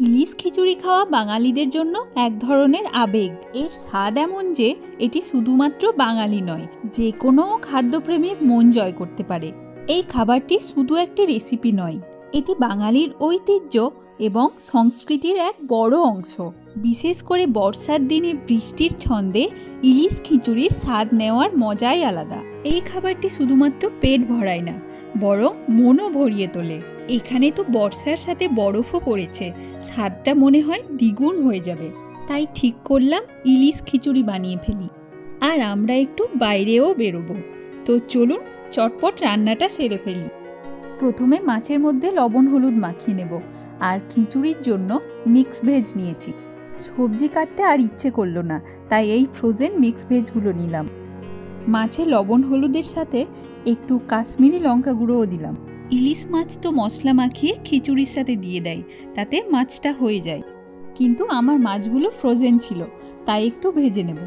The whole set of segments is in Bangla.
ইলিশ খিচুড়ি খাওয়া বাঙালিদের জন্য এক ধরনের আবেগ। এর স্বাদ এমন যে, এটি শুধুমাত্র বাঙালি নয়, যে কোনো খাদ্যপ্রেমীর মন জয় করতে পারে। এই খাবারটি শুধু একটি রেসিপি নয়, এটি বাঙালির ঐতিহ্য এবং সংস্কৃতির এক বড় অংশ। বিশেষ করে বর্ষার দিনে বৃষ্টির ছন্দে ইলিশ খিচুড়ির স্বাদ নেওয়ার মজাই আলাদা। এই খাবারটি শুধুমাত্র পেট ভরায় না বরং মনও ভরিয়ে তোলে। এখানে তো বর্ষার সাথে বরফও পড়েছে। স্বাদটা মনে হয় দ্বিগুণ হয়ে যাবে। তাই ঠিক করলাম ইলিশ খিচুড়ি বানিয়ে ফেলি। আর আমরা একটু বাইরেও বেরোবো। তো চলুন চটপট রান্নাটা সেরে ফেলি। প্রথমে মাছের মধ্যে লবণ হলুদ মাখিয়ে নেব। আর খিচুড়ির জন্য মিক্স ভেজ নিয়েছি। সবজি কাটতে আর ইচ্ছে করল না। তাই এই ফ্রোজেন মিক্স ভেজগুলো নিলাম। মাছে লবণ হলুদের সাথে একটু কাশ্মীরি লঙ্কা গুঁড়োও দিলাম। ইলিশ মাছ তো মশলা মাখিয়ে খিচুড়ির সাথে দিয়ে দেয় তাতে মাছটা হয়ে যায়। কিন্তু আমার মাছগুলো ফ্রোজেন ছিল তাই একটু ভেজে নেব।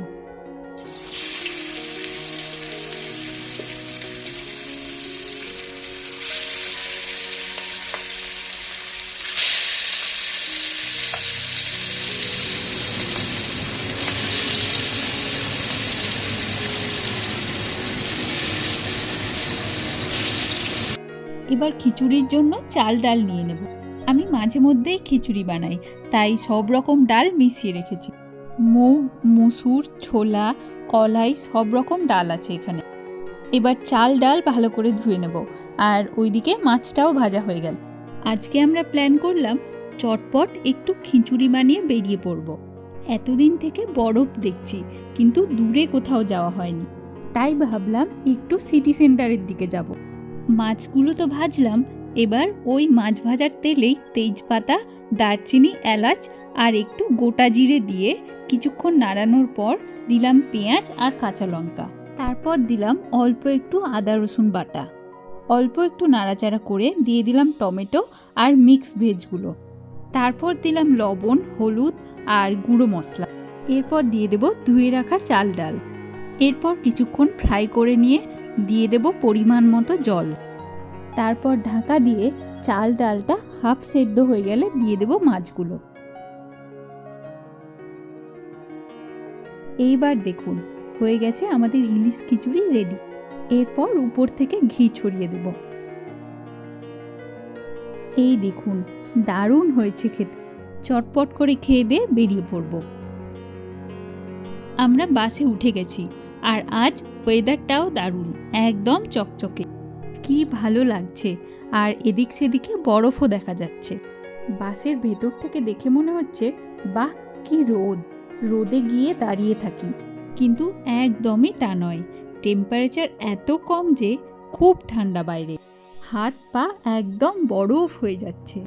এবার খিচুড়ির জন্য চাল ডাল নিয়ে নেব। আমি মাঝে মধ্যেই খিচুড়ি বানাই, তাই সব রকম ডাল মিশিয়ে রেখেছি। মুগ, মুসুর, ছোলা, কলাই, সব রকম ডাল আছে এখানে। এবার চাল ডাল ভালো করে ধুয়ে নেব, আর ওইদিকে মাছটাও ভাজা হয়ে গেল। আজকে আমরা প্ল্যান করলাম চটপট একটু খিচুড়ি বানিয়ে বেরিয়ে পড়ব। এতদিন থেকে বরফ দেখছি, কিন্তু দূরে কোথাও যাওয়া হয়নি। তাই ভাবলাম একটু সিটি সেন্টারের দিকে যাব। মাছগুলো তো ভাজলাম। এবার ওই মাছ ভাজার তেলেই তেজপাতা, দারচিনি, এলাচ আর একটু গোটা জিরে দিয়ে কিছুক্ষণ নাড়ানোর পর দিলাম পেঁয়াজ আর কাঁচা লঙ্কা। তারপর দিলাম অল্প একটু আদা রসুন বাটা। অল্প একটু নাড়াচাড়া করে দিয়ে দিলাম টমেটো আর মিক্স ভেজগুলো। তারপর দিলাম লবণ, হলুদ আর গুঁড়ো মশলা। এরপর দিয়ে দেব ধুয়ে রাখা চাল ডাল। এরপর কিছুক্ষণ ফ্রাই করে নিয়ে দিয়ে দেব পরিমাণ মতো জল। তারপর ঢাকা দিয়ে চাল ডালটা হাফ সেদ্ধ হয়ে গেলে দিয়ে দেব মাছগুলো। এইবার দেখুন, হয়ে গেছে আমাদের ইলিশ খিচুড়ি রেডি। এরপর উপর থেকে ঘি ছড়িয়ে দেব। এই দেখুন, দারুণ হয়েছে খেতে। চটপট করে খেয়ে দিয়ে বেরিয়ে পড়ব। আমরা বাসে উঠে গেছি। আর আজ ওয়েদারটাও দারুণ, একদম চকচকে। কি ভালো লাগছে, আর এদিক সেদিকে বরফও দেখা যাচ্ছে। বাসের ভেতর থেকে দেখে মনে হচ্ছে, বাহ, কি রোদ। রোদে গিয়ে দাঁড়িয়ে থাকি। কিন্তু একদমই তা নয় টেম্পারেচার এত কম যে খুব ঠান্ডা বাইরে। হাত পা একদম বরফ হয়ে যাচ্ছে।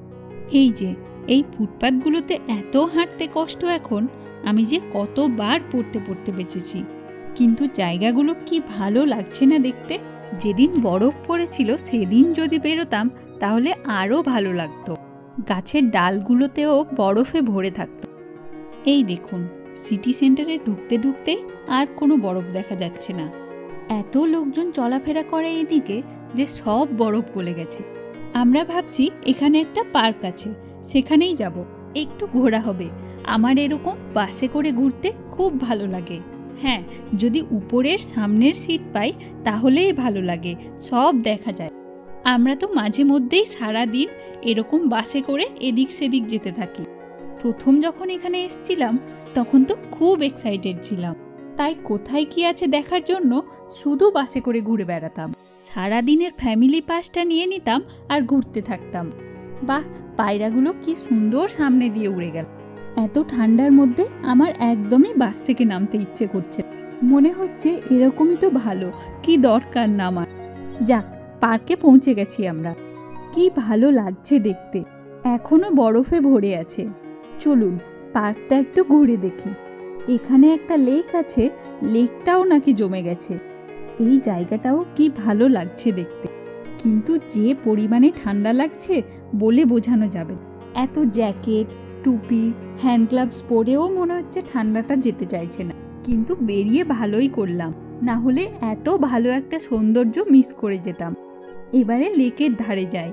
এই যে, এই ফুটপাতগুলোতে এত হাঁটতে কষ্ট এখন, আমি যে কতবার পড়তে পড়তে বেঁচেছি। কিন্তু জায়গাগুলো কি ভালো লাগছে না দেখতে? যেদিন বরফ পড়েছিল, সেদিন যদি বেরোতাম, তাহলে আরও ভালো লাগতো। গাছের ডালগুলোতেও বরফে ভরে থাকতো। এই দেখুন, সিটি সেন্টারে ঢুকতে ঢুকতে আর কোনো বরফ দেখা যাচ্ছে না। এত লোকজন চলাফেরা করে এইদিকে যে সব বরফ গলে গেছে। আমরা ভাবছি, এখানে একটা পার্ক আছে, সেখানেই যাব। একটু ঘোরা হবে। আমার এরকম বাসে করে ঘুরতে খুব ভালো লাগে। হ্যাঁ যদি উপরের সামনের সিট পাই, তাহলেই ভালো লাগে, সব দেখা যায়। আমরা তো মাঝে মধ্যেই সারা দিন এরকম বাসে করে এদিক সেদিক যেতে থাকি। প্রথম যখন এখানে এসছিলাম, তখন তো খুব এক্সাইটেড ছিলাম। তাই কোথায় কি আছে দেখার জন্য শুধু বাসে করে ঘুরে বেড়াতাম। সারাদিনের ফ্যামিলি পাসটা নিয়ে নিতাম আর ঘুরতে থাকতাম। বাহ, পায়রাগুলো কি সুন্দর সামনে দিয়ে উড়ে গেল। এত ঠান্ডার মধ্যে আমার একদমই বাস থেকে নামতে ইচ্ছে করছে মনে হচ্ছে এরকমই তো ভালো, কি দরকার নামার। যাক, পার্কে পৌঁছে গেছি আমরা। কি ভালো লাগছে দেখতে। এখনও বরফে ভরে আছে। চলুন, পার্কটা একটু ঘুরে দেখি। এখানে একটা লেক আছে, লেকটাও নাকি জমে গেছে। এই জায়গাটাও কি ভালো লাগছে দেখতে। কিন্তু যে পরিমাণে ঠান্ডা লাগছে বলে বোঝানো যাবে এত জ্যাকেট টুপি হ্যান্ড গ্লাভস পরেও মনে হচ্ছে ঠান্ডাটা যেতে চাইছে না। কিন্তু বেরিয়ে ভালোই করলাম। না হলে এত ভালো একটা সৌন্দর্য মিস করে যেতাম। এবারে লেকের ধারে যাই।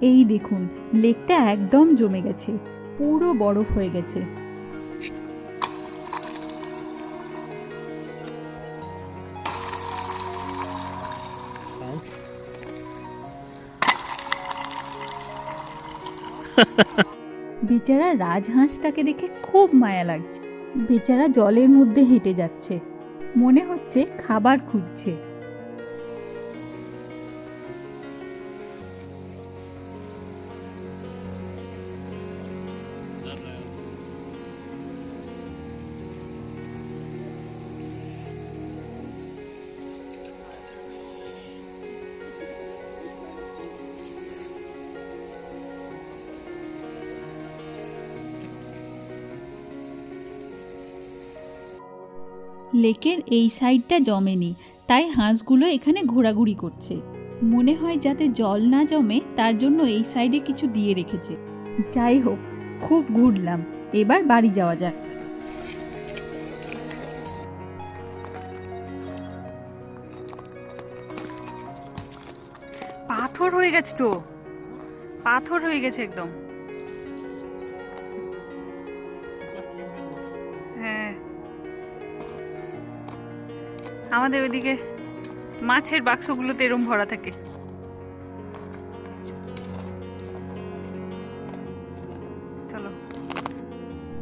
এই দেখুন, লেকটা একদম জমে গেছে। পুরো বরফ হয়ে গেছে। বেচারা রাজহাঁসটাকে দেখে খুব মায়া লাগছে। বেচারা জলের মধ্যে হেঁটে যাচ্ছে। মনে হচ্ছে খাবার খুঁজছে। লেকের এই সাইডটা জমেনি, তাই হাঁসগুলো এখানে ঘোরাঘুরি করছে। মনে হয় যাতে জল না জমে, তার জন্য এই সাইডে কিছু দিয়ে রেখেছে। যাই হোক, খুব ঘুরলাম, এবার বাড়ি যাওয়া যাক। পাথর হয়ে গেছে তো। পাথর হয়ে গেছে একদম। আমাদের ওইদিকে মাছের বাক্সগুলোতে এরম ভরা থাকে। চলো।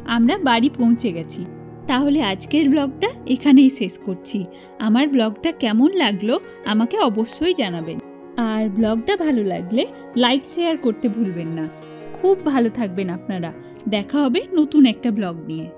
আমরা বাড়ি পৌঁছে গেছি। তাহলে আজকের ব্লগটা এখানেই শেষ করছি। আমার ব্লগটা কেমন লাগল আমাকে অবশ্যই জানাবেন। আর ব্লগটা ভালো লাগলে লাইক, শেয়ার করতে ভুলবেন না। খুব ভালো থাকবেন আপনারা। দেখা হবে নতুন একটা ব্লগ নিয়ে।